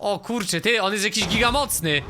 O kurczę, ty, on jest jakiś gigamocny.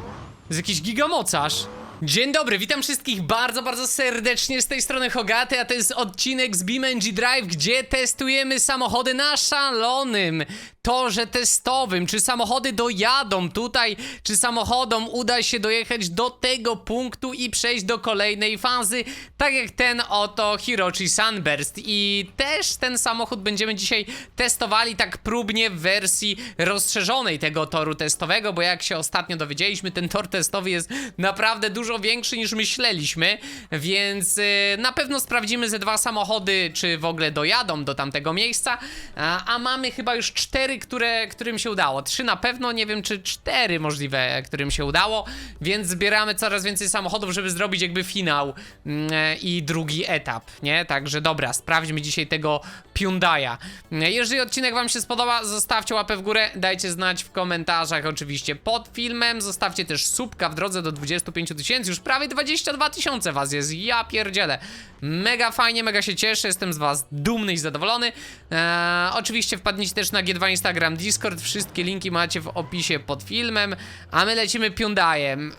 Jest jakiś gigamocarz. Dzień dobry, witam wszystkich bardzo, bardzo serdecznie z tej strony Hogaty, a to jest odcinek z BeamNG Drive, gdzie testujemy samochody na szalonym torze testowym. Czy samochody dojadą tutaj, czy samochodom uda się dojechać do tego punktu i przejść do kolejnej fazy, tak jak ten oto Hiroshi Sunburst. I też ten samochód będziemy dzisiaj testowali tak próbnie w wersji rozszerzonej tego toru testowego, bo jak się ostatnio dowiedzieliśmy, ten tor testowy jest naprawdę dużo większy niż myśleliśmy, więc y, na pewno sprawdzimy ze dwa samochody, czy w ogóle dojadą do tamtego miejsca, a, mamy chyba już cztery, które, którym się udało. Trzy na pewno, nie wiem czy cztery możliwe, którym się udało, więc zbieramy coraz więcej samochodów, żeby zrobić jakby finał mm, i drugi etap, nie? Także dobra, sprawdźmy dzisiaj tego Hyundai'a. Jeżeli odcinek wam się spodoba, zostawcie łapę w górę, dajcie znać w komentarzach oczywiście pod filmem, zostawcie też subka w drodze do 25 tysięcy, już prawie 22 tysiące was jest, ja pierdzielę. Mega fajnie, mega się cieszę, jestem z was dumny i zadowolony. Eee, oczywiście wpadnijcie też na G2 Instagram, Discord, wszystkie linki macie w opisie pod filmem, a my lecimy Hyundai'em.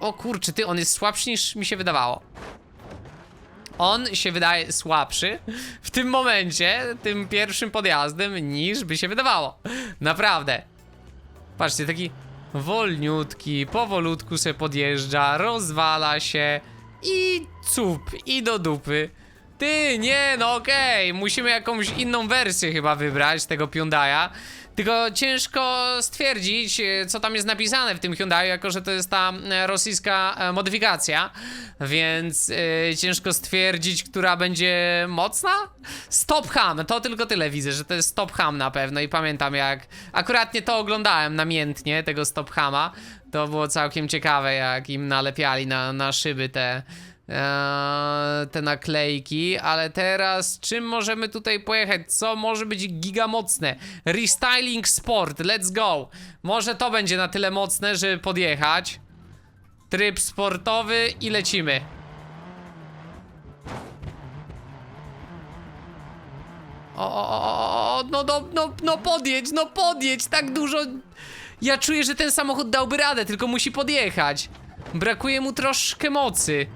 O kurczę, ty, on jest słabszy niż mi się wydawało. On się wydaje słabszy w tym momencie, tym pierwszym podjazdem, niż by się wydawało. Naprawdę. Patrzcie, taki wolniutki, powolutku se podjeżdża, rozwala się i cup, i do dupy. Ty, nie, no okej, musimy jakąś inną wersję chyba wybrać tego Hyundai'a. Tylko ciężko stwierdzić, e, co tam jest napisane w tym Hyundai, jako że to jest ta e, rosyjska e, modyfikacja, więc e, ciężko stwierdzić, która będzie mocna. Stop Ham, to tylko tyle widzę, że to jest Stop Ham na pewno i pamiętam jak akuratnie to oglądałem namiętnie, tego Stop Hama. To było całkiem ciekawe, jak im nalepiali na, na szyby te, Eee, te naklejki, ale teraz czym możemy tutaj pojechać? Co może być gigamocne? Restyling Sport, let's go! Może to będzie na tyle mocne, żeby podjechać. Tryb sportowy i lecimy. O, o, no, no, no, no podjedź, no podjedź, tak dużo... Ja czuję, że ten samochód dałby radę, tylko musi podjechać. Brakuje mu troszkę mocy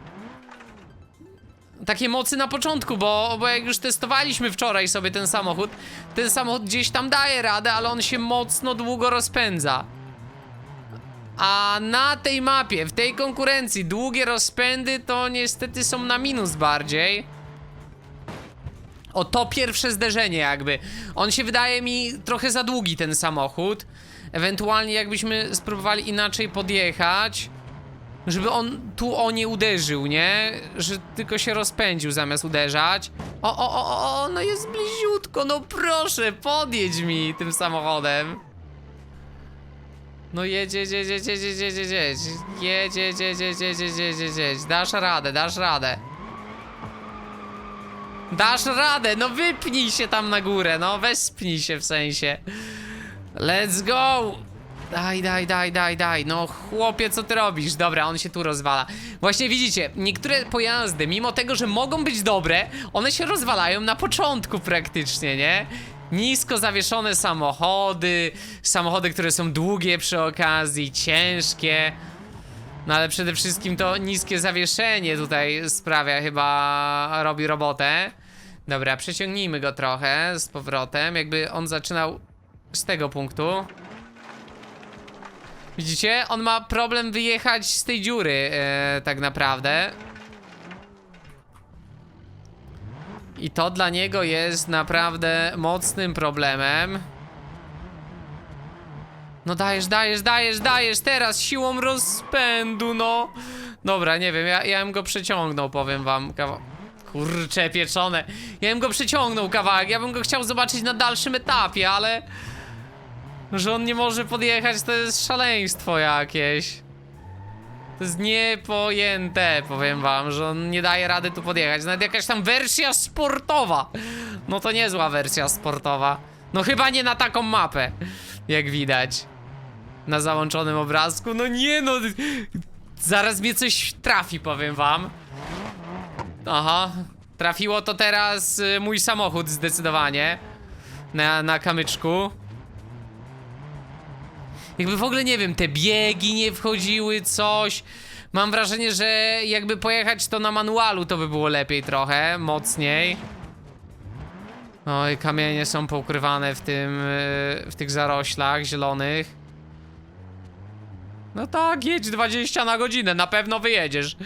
takie mocy na początku, bo, bo jak już testowaliśmy wczoraj sobie ten samochód, ten samochód gdzieś tam daje radę, ale on się mocno długo rozpędza. A na tej mapie, w tej konkurencji, długie rozpędy to niestety są na minus bardziej. O to pierwsze zderzenie jakby. On się wydaje mi trochę za długi ten samochód. Ewentualnie jakbyśmy spróbowali inaczej podjechać. Żeby on tu o nie uderzył, nie? Że tylko się rozpędził zamiast uderzać. O, o, o, o, no jest bliziutko, no proszę, podjedź mi tym samochodem. No jedź, jedź, jedź, jedź, jedź, jedź, jedź, jedź, jedź, jedź, jedź, jedź, jedź, jedź, jedź, dasz radę, dasz radę. Dasz radę, no wypnij się tam na górę, no wespnij się w sensie. Let's go! Daj, daj, daj, daj, daj. No chłopie, co ty robisz? Dobra, on się tu rozwala. Właśnie widzicie, niektóre pojazdy, mimo tego, że mogą być dobre, one się rozwalają na początku praktycznie, nie? Nisko zawieszone samochody, samochody, które są długie przy okazji, ciężkie. No ale przede wszystkim to niskie zawieszenie tutaj sprawia chyba, robi robotę. Dobra, przeciągnijmy go trochę z powrotem, jakby on zaczynał z tego punktu. Widzicie? On ma problem wyjechać z tej dziury, e, tak naprawdę. I to dla niego jest naprawdę mocnym problemem. No dajesz, dajesz, dajesz, dajesz, teraz siłą rozpędu, no. Dobra, nie wiem, ja, ja bym go przeciągnął, powiem wam. Kawa... Kurcze pieczone. Ja bym go przeciągnął kawałek, ja bym go chciał zobaczyć na dalszym etapie, ale... Że on nie może podjechać, to jest szaleństwo jakieś. To jest niepojęte, powiem wam, że on nie daje rady tu podjechać. Nawet jakaś tam wersja sportowa. No to niezła wersja sportowa. No chyba nie na taką mapę, jak widać. Na załączonym obrazku. No nie no. Zaraz mnie coś trafi, powiem wam. Aha. Trafiło to teraz y, mój samochód zdecydowanie. Na, na kamyczku. Jakby w ogóle nie wiem, te biegi nie wchodziły, coś. Mam wrażenie, że jakby pojechać to na manualu, to by było lepiej trochę, mocniej. Oj, kamienie są poukrywane w tym, yy, w tych zaroślach zielonych. No tak, jedź 20 na godzinę, na pewno wyjedziesz.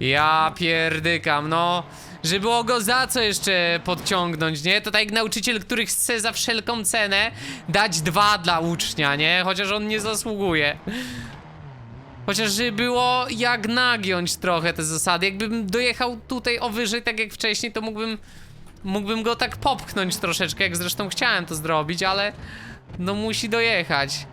Ja pierdykam, no. Żeby było go za co jeszcze podciągnąć, nie? To tak jak nauczyciel, który chce za wszelką cenę dać dwa dla ucznia, nie? Chociaż on nie zasługuje. Chociaż było jak nagiąć trochę te zasady. Jakbym dojechał tutaj o wyżej, tak jak wcześniej, to mógłbym mógłbym go tak popchnąć troszeczkę, jak zresztą chciałem to zrobić, ale no musi dojechać.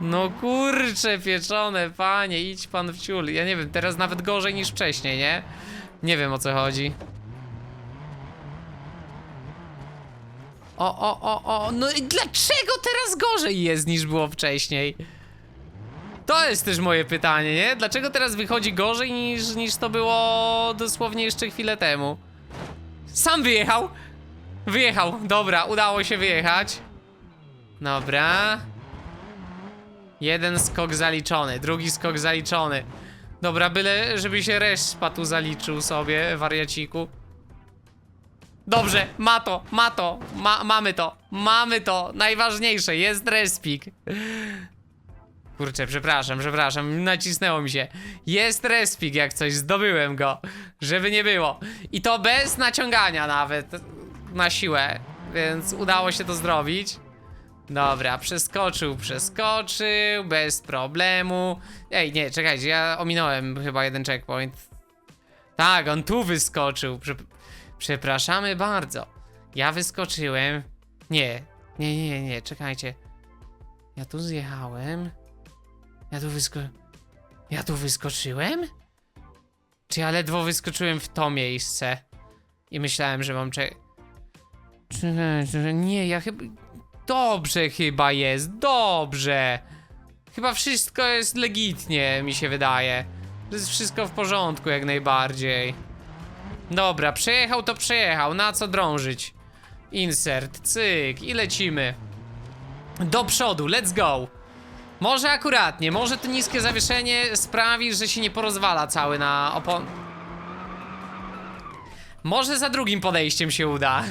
No kurcze pieczone, panie, idź pan w ciul. Ja nie wiem, teraz nawet gorzej niż wcześniej, nie? Nie wiem o co chodzi. O, o, o, o, no i dlaczego teraz gorzej jest niż było wcześniej? To jest też moje pytanie, nie? Dlaczego teraz wychodzi gorzej niż, niż to było dosłownie jeszcze chwilę temu? Sam wyjechał! Wyjechał, dobra, udało się wyjechać. Dobra. Jeden skok zaliczony, drugi skok zaliczony. Dobra, byle żeby się respa tu zaliczył sobie, wariaciku. Dobrze, ma to, ma to, ma, mamy to, mamy to. Najważniejsze, jest respik. Kurczę, przepraszam, przepraszam, nacisnęło mi się. Jest respik jak coś, zdobyłem go, żeby nie było. I to bez naciągania nawet, na siłę, więc udało się to zrobić. Dobra, przeskoczył, przeskoczył, bez problemu. Ej, nie, czekajcie, ja ominąłem chyba jeden checkpoint. Tak, on tu wyskoczył. Prze przepraszamy bardzo. Ja wyskoczyłem. Nie, nie, nie, nie, czekajcie. Ja tu zjechałem. Ja tu wysko... Ja tu wyskoczyłem? Czy ja ledwo wyskoczyłem w to miejsce? I myślałem, że mam cze... Czy- Nie, ja chyba... Dobrze chyba jest, dobrze. Chyba wszystko jest legitnie, mi się wydaje. To jest wszystko w porządku, jak najbardziej. Dobra, przejechał to przejechał, na co drążyć? Insert, cyk i lecimy. Do przodu, let's go. Może akuratnie, może to niskie zawieszenie sprawi, że się nie porozwala cały na opon... Może za drugim podejściem się uda.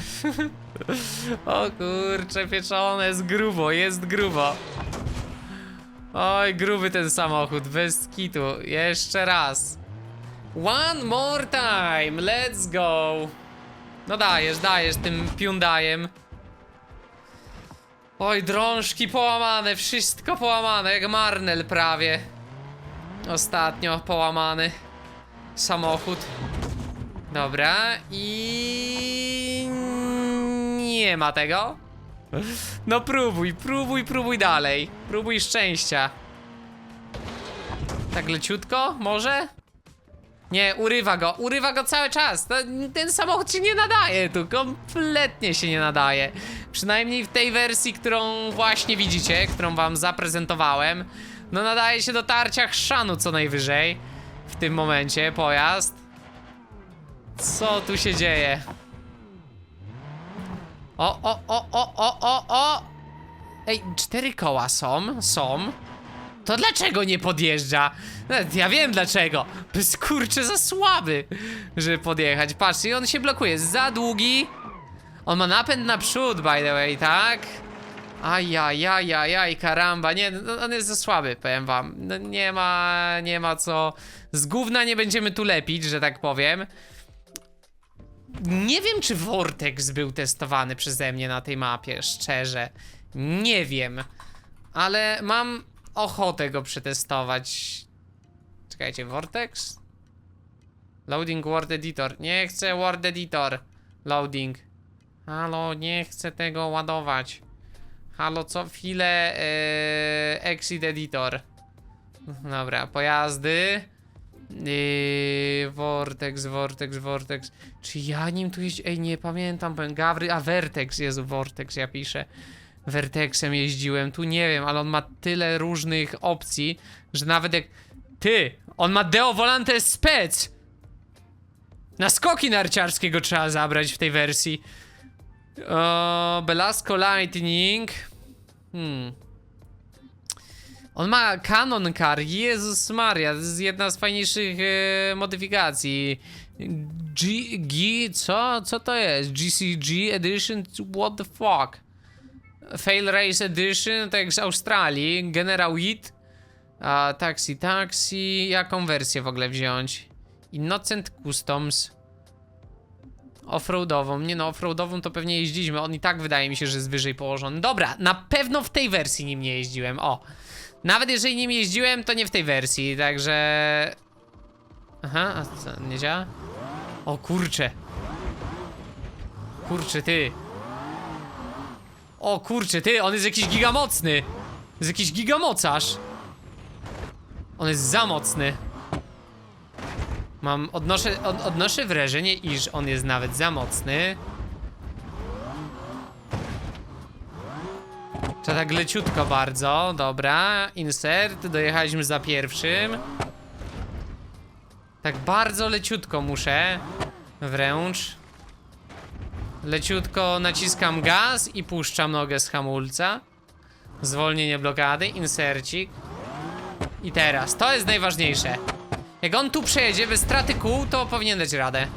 o kurcze, pieczone, jest grubo, jest grubo. Oj, gruby ten samochód, bez kitu. Jeszcze raz. One more time, let's go. No dajesz, dajesz tym Hyundaiem. Oj, drążki połamane, wszystko połamane, jak Marnel prawie. Ostatnio połamany samochód. Dobra, i nie ma tego. No próbuj, próbuj, próbuj dalej. Próbuj szczęścia. Tak leciutko, może? Nie, urywa go, urywa go cały czas. To, ten samochód się nie nadaje tu, kompletnie się nie nadaje. Przynajmniej w tej wersji, którą właśnie widzicie, którą wam zaprezentowałem. No nadaje się do tarcia chrzanu co najwyżej. W tym momencie pojazd. Co tu się dzieje? O, o, o, o, o, o, o! Ej, cztery koła są, są. To dlaczego nie podjeżdża? Ja wiem dlaczego. Jest kurczę za słaby, żeby podjechać. Patrzcie, i on się blokuje. Za długi. On ma napęd naprzód, by the way, tak? Ajajajajaj, karamba. Nie, no, on jest za słaby, powiem wam. No, nie ma, nie ma co. Z gówna nie będziemy tu lepić, że tak powiem. Nie wiem, czy Vortex był testowany przeze mnie na tej mapie, szczerze. Nie wiem. Ale mam ochotę go przetestować. Czekajcie, Vortex? Loading Word Editor. Nie chcę Word Editor. Loading. Halo, nie chcę tego ładować. Halo, co chwilę yy, Exit Editor. Dobra, pojazdy. Yy, Vortex, Vortex, Vortex. Czy ja nim tu jeździ? Ej, nie pamiętam, powiem Gawry. A Vertex, Jezu, Vortex, ja piszę. Vertexem jeździłem, tu nie wiem, ale on ma tyle różnych opcji, że nawet jak... Ty! On ma Deo Volante Spec! Na skoki narciarskie go trzeba zabrać w tej wersji. O, Belasco Lightning. Hmm. On ma Canon Car, Jezus Maria, to jest jedna z fajniejszych e, modyfikacji. G, G, co? Co to jest? GCG Edition? What the fuck? Fail Race Edition, tak z Australii, General Wheat, a Taxi Taxi, jaką wersję w ogóle wziąć? Innocent Customs. Offroadową, nie no, offroadową to pewnie jeździliśmy, on i tak wydaje mi się, że jest wyżej położony. Dobra, na pewno w tej wersji nim nie jeździłem, o. Nawet jeżeli nim jeździłem, to nie w tej wersji, także... Aha, a co, nie działa? O kurcze. Kurczę, ty. O kurczę, ty, on jest jakiś gigamocny. Jest jakiś gigamocarz. On jest za mocny. Mam, odnoszę, od, odnoszę wrażenie, iż on jest nawet za mocny. To tak leciutko bardzo, dobra. Insert, dojechaliśmy za pierwszym. Tak bardzo leciutko muszę. Wręcz. Leciutko naciskam gaz i puszczam nogę z hamulca. Zwolnienie blokady, insercik. I teraz, to jest najważniejsze. Jak on tu przejedzie bez straty kół, to powinien dać radę.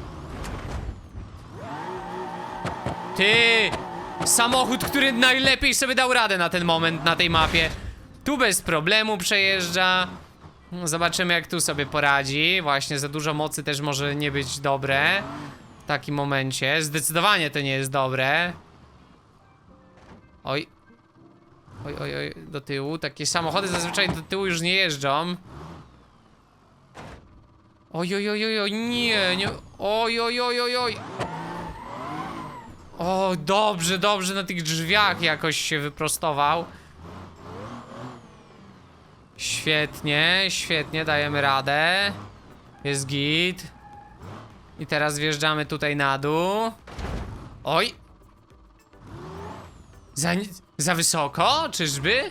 Ty! Samochód, który najlepiej sobie dał radę na ten moment, na tej mapie. Tu bez problemu przejeżdża. Zobaczymy, jak tu sobie poradzi. Właśnie, za dużo mocy też może nie być dobre. W takim momencie. Zdecydowanie to nie jest dobre. Oj. Oj, oj, oj, do tyłu. Takie samochody zazwyczaj do tyłu już nie jeżdżą. Oj, oj, oj, oj, oj, nie, nie. Oj, oj, oj, oj, oj. O, dobrze, dobrze, na tych drzwiach jakoś się wyprostował. Świetnie, świetnie, dajemy radę. Jest git. I teraz wjeżdżamy tutaj na dół. Oj. Za, za wysoko? Czyżby?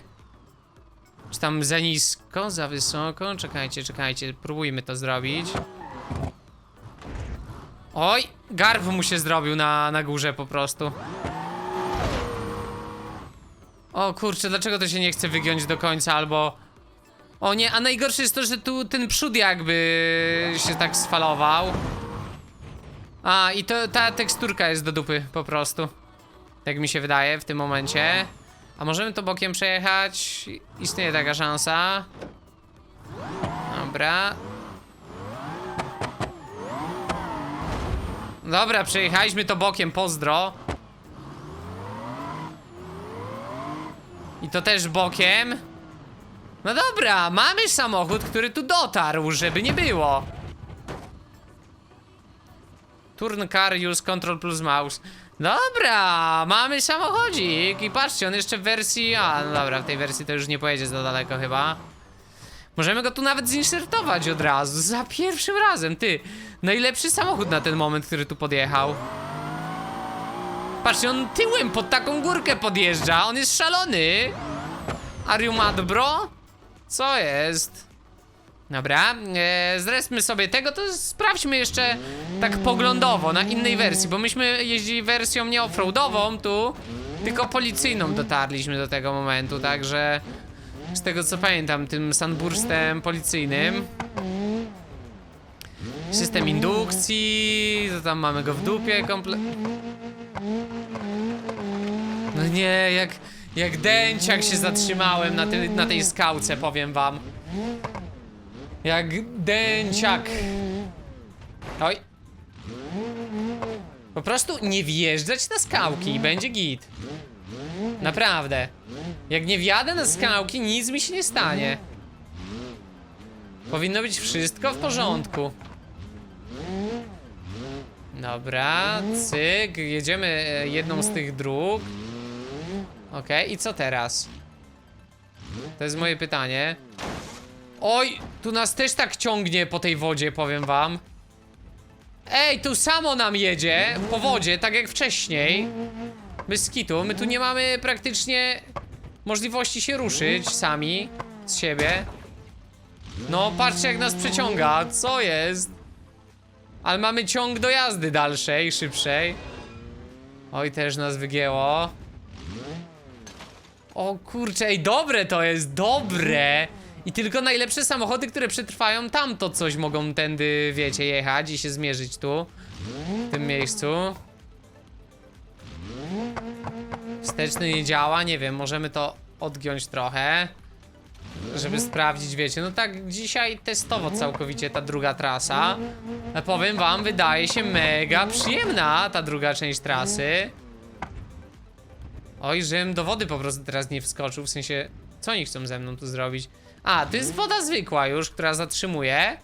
Czy tam za nisko, za wysoko? Czekajcie, czekajcie, próbujmy to zrobić. Oj, garb mu się zrobił na, na górze po prostu. O kurczę, dlaczego to się nie chce wygiąć do końca, albo... O nie, a najgorsze jest to, że tu ten przód jakby się tak sfalował. A, i to ta teksturka jest do dupy po prostu. Tak mi się wydaje w tym momencie. A możemy to bokiem przejechać? Istnieje taka szansa. Dobra. Dobra, przejechaliśmy to bokiem, pozdro. I to też bokiem. No dobra, mamy samochód, który tu dotarł, żeby nie było. Turn car, use control plus mouse. Dobra, mamy samochodzik i patrzcie, on jeszcze w wersji... A, no dobra, w tej wersji to już nie pojedzie za daleko chyba. Możemy go tu nawet zinsertować od razu, za pierwszym razem, ty. Najlepszy samochód na ten moment, który tu podjechał. Patrzcie, on tyłem pod taką górkę podjeżdża, on jest szalony. Are you mad, bro? Co jest? Dobra, e, zreszmy sobie tego, to sprawdźmy jeszcze tak poglądowo na innej wersji, bo myśmy jeździli wersją nie offroadową tu, tylko policyjną dotarliśmy do tego momentu, także z tego co pamiętam, tym sunburstem policyjnym. System indukcji, to tam mamy go w dupie komple... No nie, jak, jak dęciak się zatrzymałem na, ty, na tej skałce, powiem wam. Jak dęciak. Oj. Po prostu nie wjeżdżać na skałki i będzie git. Naprawdę. Jak nie wjadę na skałki, nic mi się nie stanie. Powinno być wszystko w porządku. Dobra, cyk, jedziemy e, jedną z tych dróg. Okej, i co teraz? To jest moje pytanie. Oj, tu nas też tak ciągnie po tej wodzie, powiem wam. Ej, tu samo nam jedzie po wodzie, tak jak wcześniej. Bez kitu, my tu nie mamy praktycznie możliwości się ruszyć sami z siebie. No, patrzcie jak nas przeciąga, co jest? Ale mamy ciąg do jazdy dalszej, szybszej. Oj, też nas wygięło. O kurczę, ej, dobre to jest, dobre! I tylko najlepsze samochody, które przetrwają tamto coś mogą tędy, wiecie, jechać i się zmierzyć tu. W tym miejscu. Wsteczny nie działa, nie wiem, możemy to odgiąć trochę. Żeby sprawdzić, wiecie, no tak dzisiaj testowo całkowicie ta druga trasa. Powiem wam, wydaje się mega przyjemna ta druga część trasy. Oj, żebym do wody po prostu teraz nie wskoczył, w sensie, co oni chcą ze mną tu zrobić? A, to jest woda zwykła już, która zatrzymuje.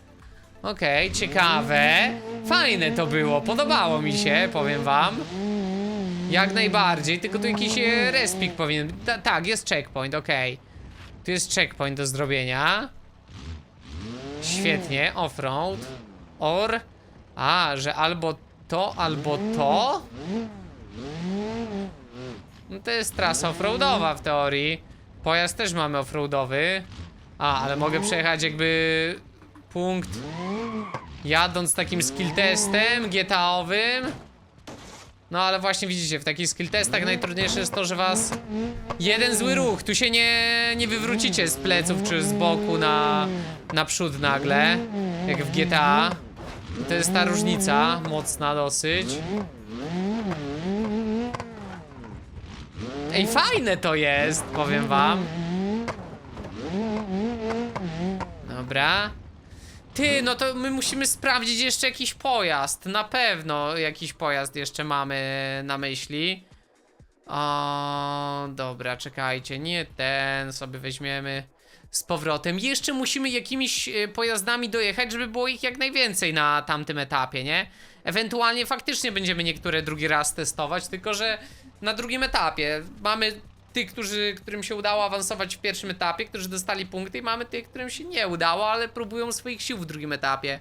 Okej, ciekawe. Fajne to było, podobało mi się, powiem wam. Jak najbardziej, tylko tu jakiś e, respik powinien być. Ta, tak, jest checkpoint, okej. Tu jest checkpoint do zrobienia. Świetnie, offroad. Or. A, że albo to, albo to. No to jest trasa offroadowa w teorii. Pojazd też mamy offroadowy. A, ale mogę przejechać jakby punkt jadąc takim skill testem GTA-owym. No ale właśnie widzicie, w takich skill testach najtrudniejsze jest to, że was jeden zły ruch, tu się nie, nie wywrócicie z pleców czy z boku na, na przód nagle, jak w GTA. To jest ta różnica, mocna dosyć. Ej, fajne to jest, powiem wam. Dobra. Ty, no to my musimy sprawdzić jeszcze jakiś pojazd. Na pewno jakiś pojazd jeszcze mamy na myśli. O, dobra, czekajcie, nie ten sobie weźmiemy z powrotem. Jeszcze musimy jakimiś e, pojazdami dojechać, żeby było ich jak najwięcej na tamtym etapie, nie? Ewentualnie faktycznie będziemy niektóre drugi raz testować, tylko że na drugim etapie mamy tych, którzy, którym się udało awansować w pierwszym etapie, którzy dostali punkty i mamy tych, którym się nie udało, ale próbują swoich sił w drugim etapie.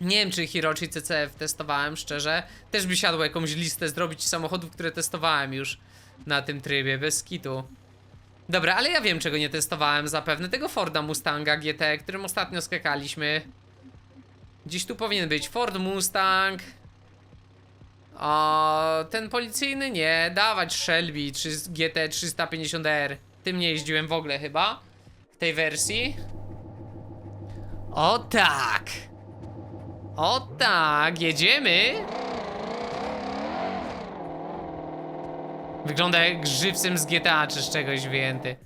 Nie wiem, czy Hirochi CCF testowałem, szczerze. Też by siadło jakąś listę zrobić samochodów, które testowałem już na tym trybie, bez kitu. Dobra, ale ja wiem, czego nie testowałem zapewne. Tego Forda Mustanga GT, którym ostatnio skakaliśmy. Gdzieś tu powinien być Ford Mustang. O, ten policyjny nie. Dawać Shelby 3, GT 350R. Tym nie jeździłem w ogóle chyba. W tej wersji. O tak. O tak, jedziemy. Wygląda jak żywcem z GTA czy z czegoś wyjęty.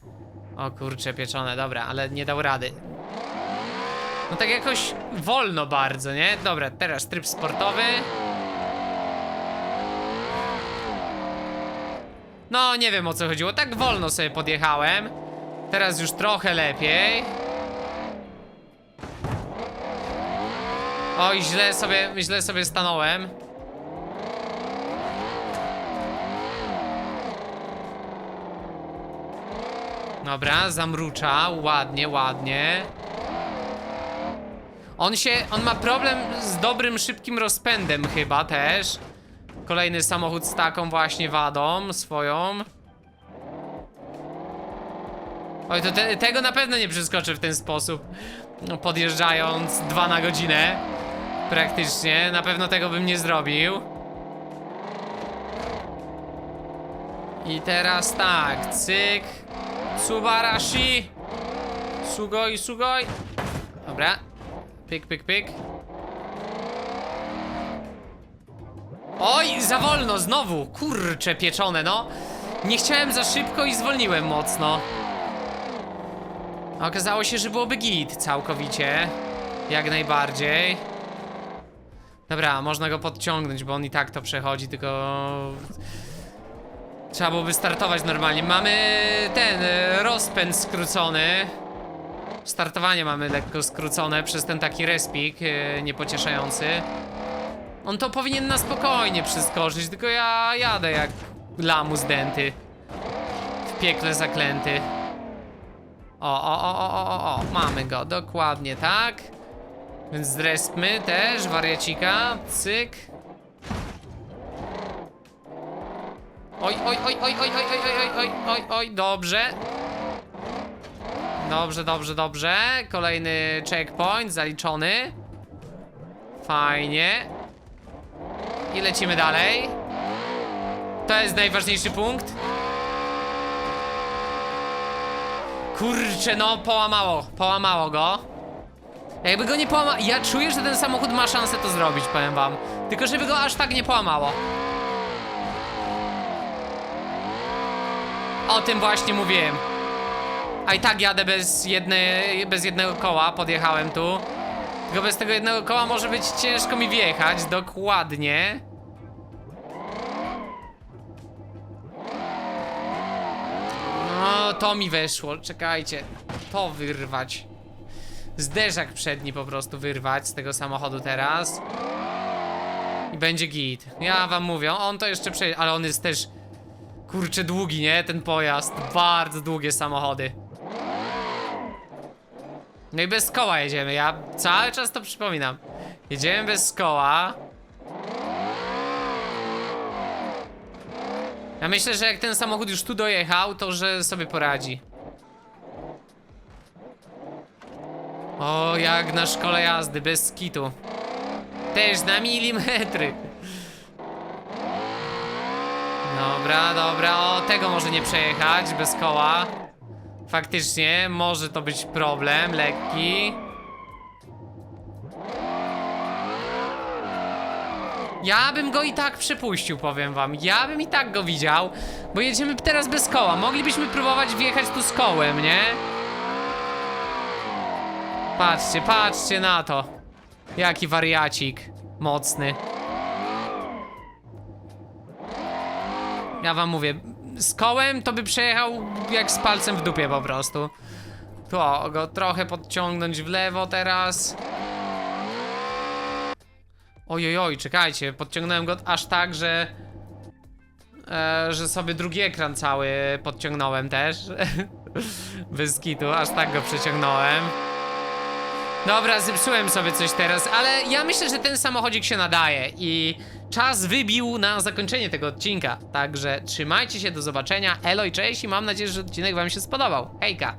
O kurcze, pieczone, dobra, ale nie dał rady. No tak jakoś wolno bardzo, nie? Dobra, teraz tryb sportowy. No, nie wiem o co chodziło, tak wolno sobie podjechałem. Teraz już trochę lepiej. Oj, źle sobie, źle sobie stanąłem. Dobra, zamrucza, ładnie, ładnie. On się, on ma problem z dobrym, szybkim rozpędem chyba też. Kolejny samochód z taką właśnie wadą swoją. Oj, to te, tego na pewno nie przeskoczę w ten sposób. Podjeżdżając dwa na godzinę. Praktycznie, na pewno tego bym nie zrobił. I teraz tak, cyk. Tsubarashi. Sugoi, sugoi. Dobra. Pyk, pyk, pyk. Oj, za wolno znowu. Kurcze pieczone, no. Nie chciałem za szybko i zwolniłem mocno. Okazało się, że byłoby git całkowicie. Jak najbardziej. Dobra, można go podciągnąć, bo on i tak to przechodzi, tylko... Trzeba byłoby startować normalnie. Mamy ten e, rozpęd skrócony. Startowanie mamy lekko skrócone przez ten taki respik e, niepocieszający. On to powinien na spokojnie przeskoczyć, tylko ja jadę jak lamus denty. W piekle zaklęty. O, o, o, o, o, o, o, mamy go, dokładnie tak. Więc zrespmy też wariacika, cyk. Oj, oj, oj, oj, oj, oj, oj, oj, oj, oj, oj, dobrze. Dobrze, dobrze, dobrze. Kolejny checkpoint zaliczony. Fajnie. I lecimy dalej. To jest najważniejszy punkt. Kurczę, no połamało, połamało go. Jakby go nie połamało, ja czuję, że ten samochód ma szansę to zrobić, powiem wam. Tylko żeby go aż tak nie połamało. O tym właśnie mówiłem. A i tak jadę bez, jednej, bez jednego koła, podjechałem tu. Tylko bez tego jednego koła może być ciężko mi wjechać, dokładnie. No, to mi weszło, czekajcie. To wyrwać. Zderzak przedni po prostu wyrwać z tego samochodu teraz. I będzie git. Ja wam mówię, on to jeszcze przejdzie, ale on jest też... Kurczę, długi, nie? Ten pojazd. Bardzo długie samochody. No i bez koła jedziemy, ja cały czas to przypominam. Jedziemy bez koła. Ja myślę, że jak ten samochód już tu dojechał, to że sobie poradzi. O, jak na szkole jazdy, bez skitu. Też na milimetry. Dobra, dobra, o, tego może nie przejechać bez koła. Faktycznie, może to być problem, lekki. Ja bym go i tak przepuścił, powiem wam. Ja bym i tak go widział, bo jedziemy teraz bez koła. Moglibyśmy próbować wjechać tu z kołem, nie? Patrzcie, patrzcie na to. Jaki wariacik. Mocny. Ja wam mówię, z kołem to by przejechał jak z palcem w dupie po prostu. Tu o, go trochę podciągnąć w lewo teraz. Ojojoj, czekajcie, podciągnąłem go aż tak, że... E, że sobie drugi ekran cały podciągnąłem też. Bez kitu, aż tak go przeciągnąłem. Dobra, zepsułem sobie coś teraz, ale ja myślę, że ten samochodzik się nadaje i czas wybił na zakończenie tego odcinka. Także trzymajcie się, do zobaczenia. Elo i cześć i mam nadzieję, że odcinek wam się spodobał. Hejka!